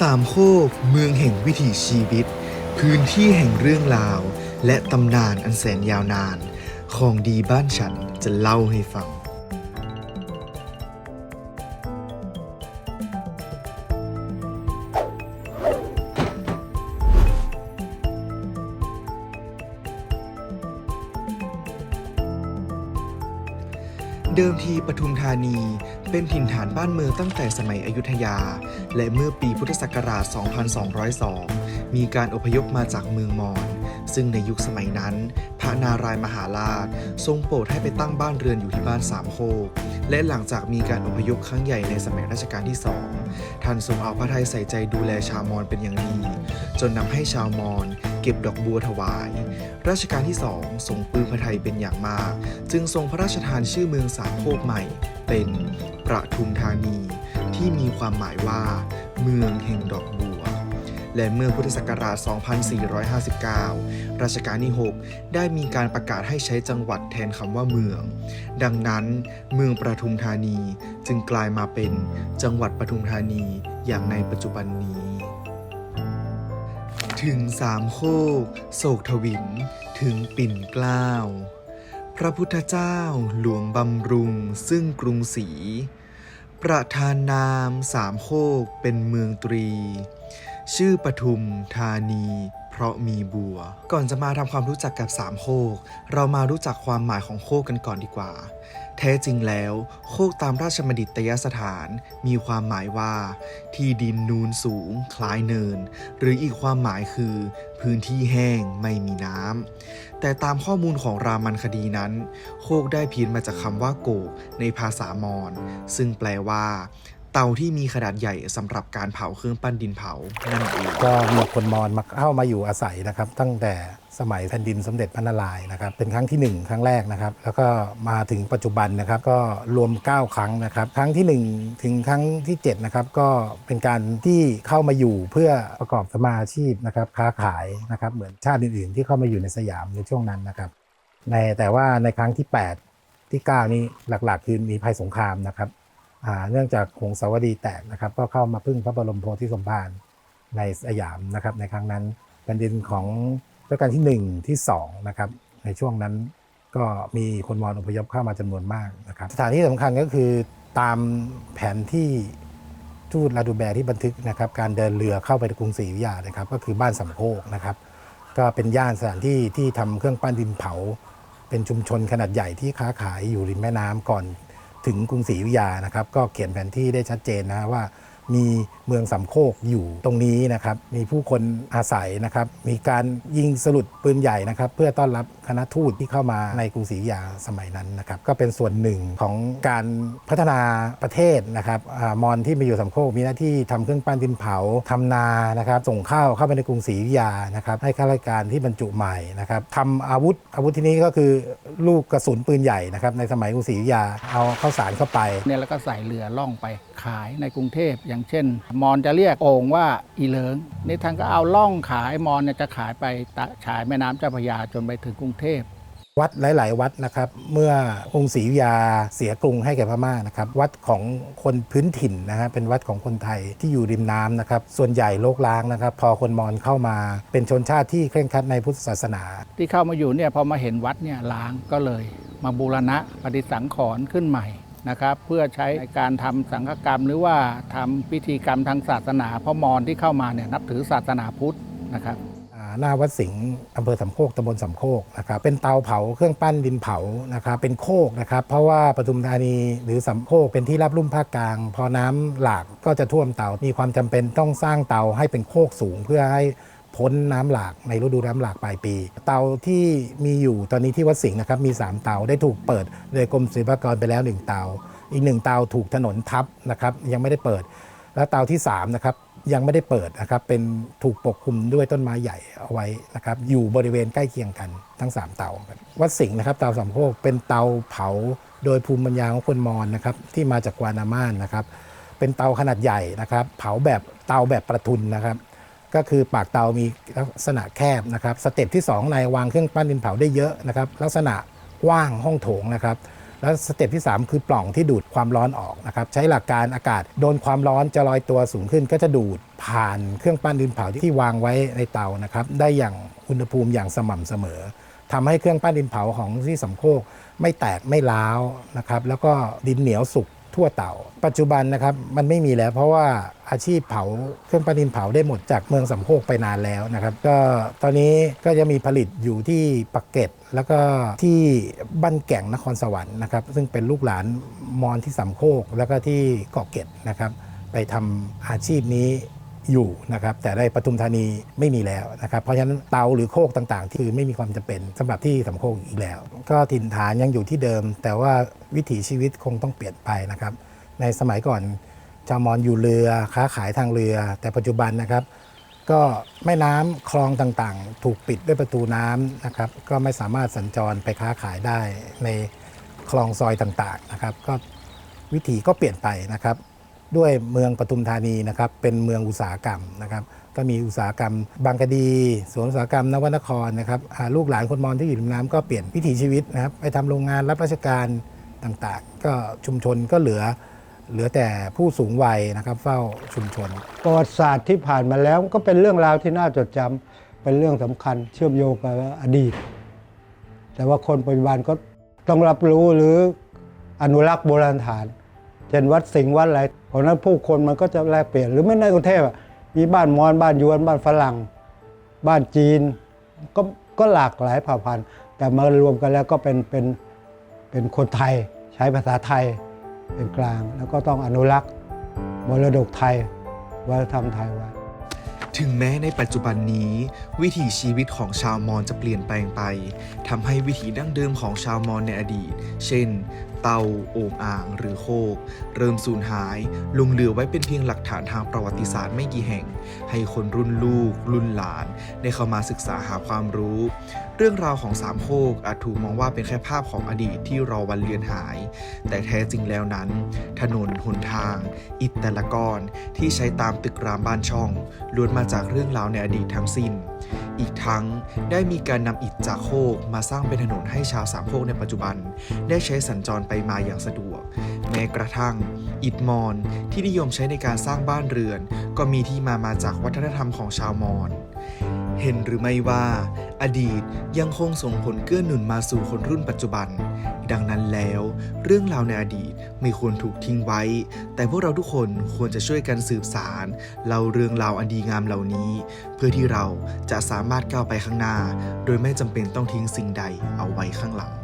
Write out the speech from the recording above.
สามโคกเมืองแห่งวิถีชีวิต พื้นที่แห่งเรื่องราว และตำนานอันแสนยาวนาน ของดีบ้านฉันจะเล่าให้ฟัง เดิมทีปทุมธานีเป็นถิ่นฐานบ้านเมืองตั้งแต่สมัยอยุธยา และเมื่อปีพุทธศักราช 2202 มีการอพยพมาจากเมืองมอญซึ่งในยุคสมัยนั้น พระนารายมหาราช ทรงโปรดให้ไปตั้งบ้านเรือนอยู่ที่บ้านสามโคก และหลังจากมีการอพยพครั้งใหญ่ในสมัยรัชกาลที่สองท่านทรงเอาพระทัยใส่ใจดูแลชาวมอญเป็นอย่างดี จนนำให้ชาวมอญ เก็บดอกบัวถวาย รัชกาลที่สองทรงปลื้มพระทัยเป็นอย่างมาก จึงทรงพระราชทานชื่อเมืองสามโคกใหม่ เป็นประทุมธานี ที่มีความหมายว่า เมืองแห่งดอกบัว และเมื่อพุทธศักราช 2459 รัชกาลที่ 6 ได้มีการประกาศให้ใช้จังหวัดแทนคำว่าเมือง ดังนั้นเมืองประทุมธานีจึงกลายมาเป็นจังหวัดปทุมธานีอย่างในปัจจุบันนี้ ถึงสามโคก โศกทวิน ถึงปิ่นเกล้า พระพุทธเจ้าหลวงบำรุงซึ่งกรุงศรี ประธานนามสามโคกเป็นเมืองตรี ชื่อปทุมธานีเพราะมีบัว ก่อนจะมาทำความรู้จักกับสามโคก เรามารู้จักความหมายของโคกกันก่อนดีกว่า แท้จริงแล้ว โคกตามราชบัณฑิตยสถานมีความหมายว่า ที่ดินนูนสูง คล้ายเนิน หรืออีกความหมายคือ พื้นที่แห้งไม่มีน้ำแต่ตามข้อมูลของรามันคดีนั้น โคกได้เพี้ยนมาจากคำว่าโกกในภาษามอญซึ่งแปลว่า เตาที่มีขนาดใหญ่สำหรับการเผาเครื่องปั้นดินเผานั่นเองก็มีคนมอญมาเข้ามาอยู่อาศัยนะครับ ตั้งแต่สมัยแผ่นดินสมเด็จพระนารายณ์นะครับ เป็นครั้งที่ 1 ครั้งแรกนะครับ แล้วก็มาถึงปัจจุบันนะครับ ก็รวม 9 ครั้งนะครับ ครั้งทีหนึ่1 ถึงครั้งที่7นะครับ ก็เป็นการที่เข้ามาอยู่เพื่อประกอบสมาอาชีพนะครับ ค้าขายนะครับ เหมือนชาติอื่นๆ ที่เข้ามาอยู่ในสยามในช่วงนั้นนะครับ ในแต่ว่าในครั้งที่ 8 ที่ 9 นี้หลักๆ คือมีภัยสงครามนะครับ เนื่องจากหงสาวดีแตกนะครับ ก็เข้ามาพึ่งพระบรมโพธิสมภารในสยามนะครับในครั้งนั้นแผ่นดินของรัชกาลที่ 1 ที่2นะครับในช่วงนั้นก็มีคนมอญอพยพเข้ามาจำนวนมากนะครับสถานที่สำคัญก็คือตามแผนที่ทูตลาดูแบร์ที่บันทึกนะครับการเดินเรือเข้าไปในกรุงศรีอยุธยานะครับก็คือบ้านสำโคกนะครับก็เป็นย่านสถานที่ที่ทำเครื่องปั้นดินเผา เป็นชุมชนขนาดใหญ่ที่ค้าขายอยู่ริมแม่น้ำก่อน ถึงกรุงศรีอยุธยานะครับ ก็เขียนแผนที่ได้ชัดเจนนะว่า มีเมืองสำโคกอยู่ตรงนี้นะครับมีผู้คนอาศัยนะครับมีการยิงสลุดปืนใหญ่นะครับเพื่อต้อนรับคณะทูตที่เข้ามาในกรุงศรีอยุธยาสมัยนั้นนะครับก็เป็นส่วนหนึ่งของการพัฒนาประเทศนะครับอมอนที่มาอยู่สำโคกมีหน้าที่ทำเครื่องปั้นดินเผาทำนานะครับส่งข้าวเข้าไปในกรุงศรีอยุธยานะครับให้ข้าราชการที่บรรจุใหม่นะครับทำอาวุธอาวุธที่นี้ก็คือลูกกระสุนปืนใหญ่นะครับในสมัยกรุงศรีอยุธยาเอาเข้าสารเข้าไปเนี่ยแล้วก็ใส่เรือล่องไป ขายในกรุงเทพ อย่างเช่น มอนจะเรียกโอ่งว่าอีเลิงนี่ท่านก็เอาล่องขายมอนเนี่ยจะขายไปตะฉายแม่น้ำเจ้าพระยาจนไปถึงกรุงเทพวัดหลาย ๆ วัดนะครับ เมื่อกรุงศรีอยุธยาเสียกรุงให้แก่พม่านะครับ วัดของคนพื้นถิ่นนะฮะเป็นวัดของคนไทยที่อยู่ริมน้ำนะครับ ส่วนใหญ่โลกล้างนะครับ พอคนมอญเข้ามาเป็นชนชาติที่เคร่งครัดในพุทธศาสนา ที่เข้ามาอยู่เนี่ยพอมาเห็นวัดเนี่ยล้างก็เลย มาบูรณะปฏิสังขรณ์ขึ้นใหม่ นะครับเพื่อใช้ในการทำสังฆกรรม หรือว่าทำพิธีกรรมทางศาสนา เพราะมอญที่เข้ามาเนี่ยนับถือศาสนาพุทธนะครับอ่าหน้าวัดสิงห์อำเภอสำโคกตำบลสำโคกนะครับเป็นเตาเผาเครื่องปั้นดินเผานะครับเป็นโคกนะครับเพราะว่าปทุมธานีหรือสำโคกเป็นที่รับลุ่มภาคกลาง พอน้ำหลากก็จะท่วมเตา มีความจำเป็นต้องสร้างเตาให้เป็นโคกสูงเพื่อให้ พ้นน้ำหลากในฤดูน้ำหลากปลายปี เตาที่มีอยู่ตอนนี้ที่วัดสิงห์นะครับมี 3 เตาได้ถูกเปิดโดยกรมศิลปากรไปแล้ว 1 เตา อีกหนึ่งเตาถูกถนนทับนะครับยังไม่ได้เปิด แล้วเตาที่3นะครับยังไม่ได้เปิดนะครับเป็นถูกปกคลุมด้วยต้นไม้ใหญ่เอาไว้นะครับอยู่บริเวณใกล้เคียงกันทั้ง 3 เตาครับวัดสิงห์นะครับเตาสามโคกเป็นเตาเผาโดยภูมิปัญญาของคนมอญนะครับที่มาจากกวานาม่านนะครับเป็นเตาขนาดใหญ่นะครับ เผาแบบเตาแบบประทุนนะครับ ก็คือปากเตามีลักษณะแคบนะครับสเต็ปที่ 2 ในวางเครื่องปั้นดินเผาได้เยอะนะครับลักษณะกว้างห้องโถงนะครับแล้วสเต็ปที่ 3 คือปล่องที่ดูดความร้อนออกนะครับใช้หลักการอากาศโดนความร้อนจะลอยตัวสูงขึ้น ก็จะดูดผ่านเครื่องปั้นดินเผาที่วางไว้ในเตานะครับได้อย่างอุณหภูมิอย่างสม่ำเสมอทำให้เครื่องปั้นดินเผาของที่สำโคกไม่แตกไม่ร้าวนะครับแล้วก็ดินเหนียวสุก ทั่วเต่า ปัจจุบันนะครับมันไม่มีแล้ว เพราะว่าอาชีพเผาเครื่องปั้นดินเผาได้หมดจากเมืองสำโคกไปนานแล้วนะครับก็ตอนนี้ก็จะมีผลิตอยู่ที่ปักเกร็ดแล้วก็ที่บ้านแก่งนครสวรรค์นะครับซึ่งเป็นลูกหลานมอนที่สำโคกแล้วก็ที่เกาะเกร็ดนะครับไปทำอาชีพนี้ อยู่นะครับแต่ในปทุมธานีไม่มีแล้วนะครับเพราะฉะนั้นเตาหรือโคกต่างๆ ที่คือไม่มีความจำเป็นสำหรับที่สำโคกอีกแล้ว ก็ถิ่นฐานยังอยู่ที่เดิม แต่ว่าวิถีชีวิตคงต้องเปลี่ยนไปนะครับ ในสมัยก่อนชาวมอญอยู่เรือค้าขายทางเรือ แต่ปัจจุบันนะครับ ก็แม่น้ำคลองต่างๆ ถูกปิดด้วยประตูน้ำนะครับ ก็ไม่สามารถสัญจรไปค้าขายได้ในคลองซอยต่างๆนะครับ ก็วิถีก็เปลี่ยนไปนะครับ ด้วยเมืองปทุมธานีนะครับเป็นเมืองอุตสาหกรรมนะครับก็มีอุตสาหกรรม บางกะดีสวนอุตสาหกรรมนวนครนะครับลูกหลานคนมอญที่อยู่ริมน้ำก็เปลี่ยนวิถีชีวิตนะครับไปทำโรงงานรับราชการต่างๆ ก็ชุมชนก็เหลือเหลือแต่ผู้สูงวัยนะครับเฝ้าชุมชนประวัติศาสตร์ที่ผ่านมาแล้วก็เป็นเรื่องราวที่น่าจดจำเป็นเรื่องสำคัญเชื่อมโยงกับอดีต แต่ว่าคนปัจจุบันก็ต้องรับรู้หรืออนุรักษ์โบราณฐาน เช่นวัดสิงห์วัดอะไรเพราะนั้นผู้คนมันก็จะแลกเปลี่ยน หรือไม่ในกรุงเทพมีบ้านมอญบ้านยวนบ้านฝรั่ง บ้านจีน ก็ก็หลากหลายเผ่าพันธุ์ แต่มารวมกันแล้วก็เป็นเป็นเป็นคนไทยใช้ภาษาไทยเป็นกลาง แล้วก็ต้องอนุรักษ์มรดกไทยวัฒนธรรมไทยไว้ถึงแม้ในปัจจุบันนี้ วิถีชีวิตของชาวมอญจะเปลี่ยนแปลงไปทำให้วิถีดั้งเดิมของชาวมอญในอดีต เช่น เตาโอ่งอ่าง หรือโคก เริ่มสูญหายลงเหลือไว้เป็นเพียงหลักฐานทางประวัติศาสตร์ไม่กี่แห่ง ให้คนรุ่นลูก รุ่นหลาน ได้เข้ามาศึกษาหาความรู้ เรื่องราวของสามโคกอาจถูกมองว่าเป็นแค่ภาพของอดีตที่รอวันเลือนหาย แต่แท้จริงแล้วนั้น ถนนหนทาง อิฐแต่ละก้อนที่ใช้ตามตึกรามบ้านช่องล้วนมาจากเรื่องราวในอดีตทั้งสิ้น อีกทั้งได้มีการนำอิฐจากโคกมาสร้างเป็นถนนให้ชาวสามโคกในปัจจุบัน ได้ใช้สัญจรไปมาอย่างสะดวก แม้กระทั่ง อิฐมอญที่นิยมใช้ในการสร้างบ้านเรือน ก็มีที่มามาจากวัฒนธรรมของชาวมอญเห็นหรือไม่ว่า อดีตยังคงส่งผลเกื้อหนุนมาสู่คนรุ่นปัจจุบัน ดังนั้นแล้ว เรื่องราวในอดีตไม่ควรถูกทิ้งไว้ แต่พวกเราทุกคนควรจะช่วยกันสืบสารเล่าเรื่องราวอันดีงามเหล่านี้ เพื่อที่เราจะสามารถก้าวไปข้างหน้า โดยไม่จำเป็นต้องทิ้งสิ่งใดเอาไว้ข้างหลัง